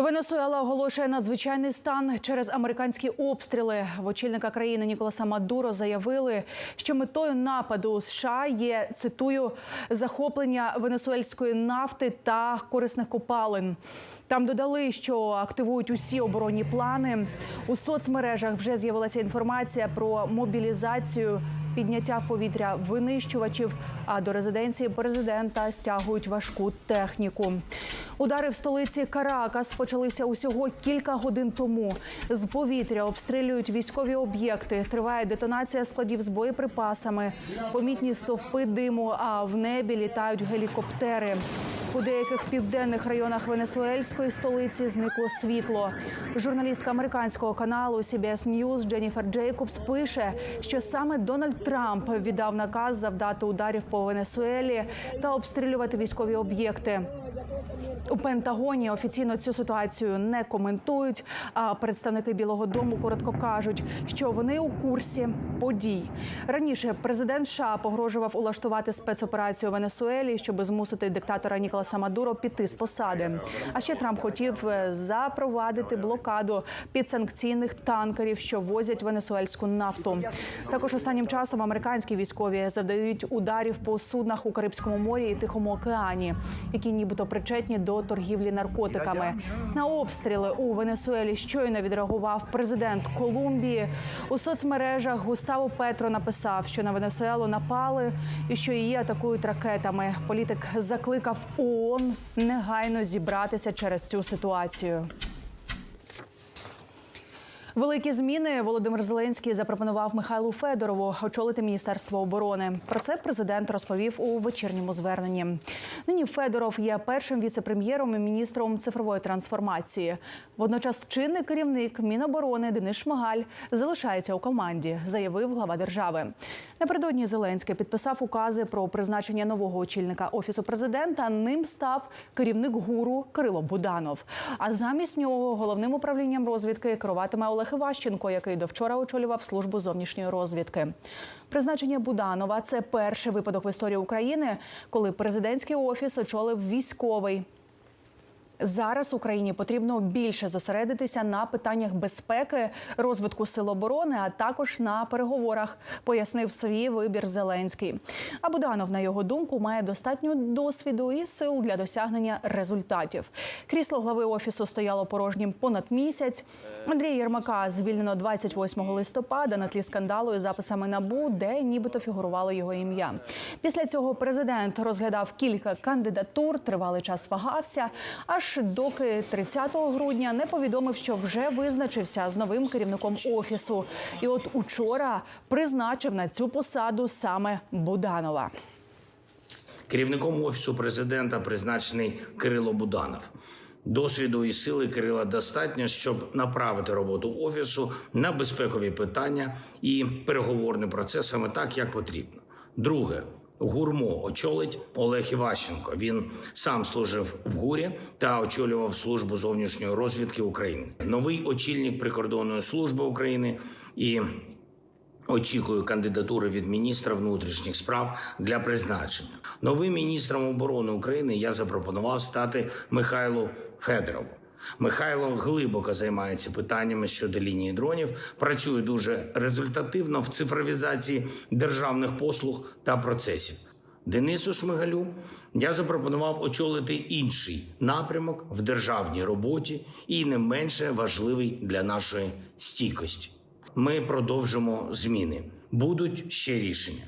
Венесуела оголошує надзвичайний стан через американські обстріли. В очільника країни Ніколаса Мадуро заявили, що метою нападу США є цитую захоплення венесуельської нафти та корисних копалин. Там додали, що активують усі оборонні плани. У соцмережах вже з'явилася інформація про мобілізацію. Підняття в повітря винищувачів, а до резиденції президента стягують важку техніку. Удари в столиці Каракас почалися усього кілька годин тому. З повітря обстрілюють військові об'єкти. Триває детонація складів з боєприпасами. Помітні стовпи диму, а в небі літають гелікоптери. У деяких південних районах венесуельської столиці зникло світло. Журналістка американського каналу CBS News Дженніфер Джейкобс пише, що саме Дональд Трамп віддав наказ завдати ударів по Венесуелі та обстрілювати військові об'єкти. У Пентагоні офіційно цю ситуацію не коментують. А представники Білого Дому коротко кажуть, що вони у курсі подій. Раніше президент США погрожував улаштувати спецоперацію у Венесуелі, щоб змусити диктатора Ніколаса Мадуро піти з посади. А ще Трамп хотів е, запровадити блокаду підсанкційних танкерів, що возять венесуельську нафту. Також останнім часом американські військові завдають ударів по суднах у Карибському морі і Тихому океані, які нібито причетні до торгівлі наркотиками. На обстріли у Венесуелі щойно відреагував президент Колумбії. У соцмережах Густаво Петро написав, що на Венесуелу напали і що її атакують ракетами. Політик закликав ООН негайно зібратися через цю ситуацію. Великі зміни Володимир Зеленський запропонував Михайлу Федорову очолити міністерство оборони. Про це президент розповів у вечірньому зверненні. Нині Федоров є першим віце-прем'єром і міністром цифрової трансформації. Водночас чинний керівник Міноборони Денис Шмигаль залишається у команді, заявив глава держави. Напередодні Зеленський підписав укази про призначення нового очільника офісу президента. Ним став керівник гуру Кирило Буданов. А замість нього головним управлінням розвідки керуватиме Олег Іващенко, який до вчора очолював службу зовнішньої розвідки. Призначення Буданова це перший випадок в історії України, коли президентський офіс очолив військовий. Зараз Україні потрібно більше зосередитися на питаннях безпеки, розвитку сил оборони, а також на переговорах, пояснив свій вибір Зеленський. А Буданов, на його думку, має достатньо досвіду і сил для досягнення результатів. Крісло глави офісу стояло порожнім понад місяць. Андрія Єрмака звільнено 28 листопада на тлі скандалу із записами набу, де нібито фігурувало його ім'я. Після цього президент розглядав кілька кандидатур, тривалий час вагався. Аж доки 30 грудня не повідомив, що вже визначився з новим керівником офісу. І от учора призначив на цю посаду саме Буданова. Керівником офісу президента призначений Кирило Буданов. Досвіду і сили Кирила достатньо, щоб направити роботу офісу на безпекові питання і переговорний процес саме так, як потрібно. Друге. Гурмо очолить Олег Іващенко. Він сам служив в ГУРі та очолював службу зовнішньої розвідки України. Новий очільник прикордонної служби України і Очікую кандидатури від міністра внутрішніх справ для призначення. Новим міністром оборони України я запропонував стати Михайлу Федорову. Михайло глибоко займається питаннями щодо лінії дронів, працює дуже результативно в цифровізації державних послуг та процесів. Денису Шмигалю я запропонував очолити інший напрямок в державній роботі і не менше важливий для нашої стійкості. Ми продовжимо зміни. Будуть ще рішення.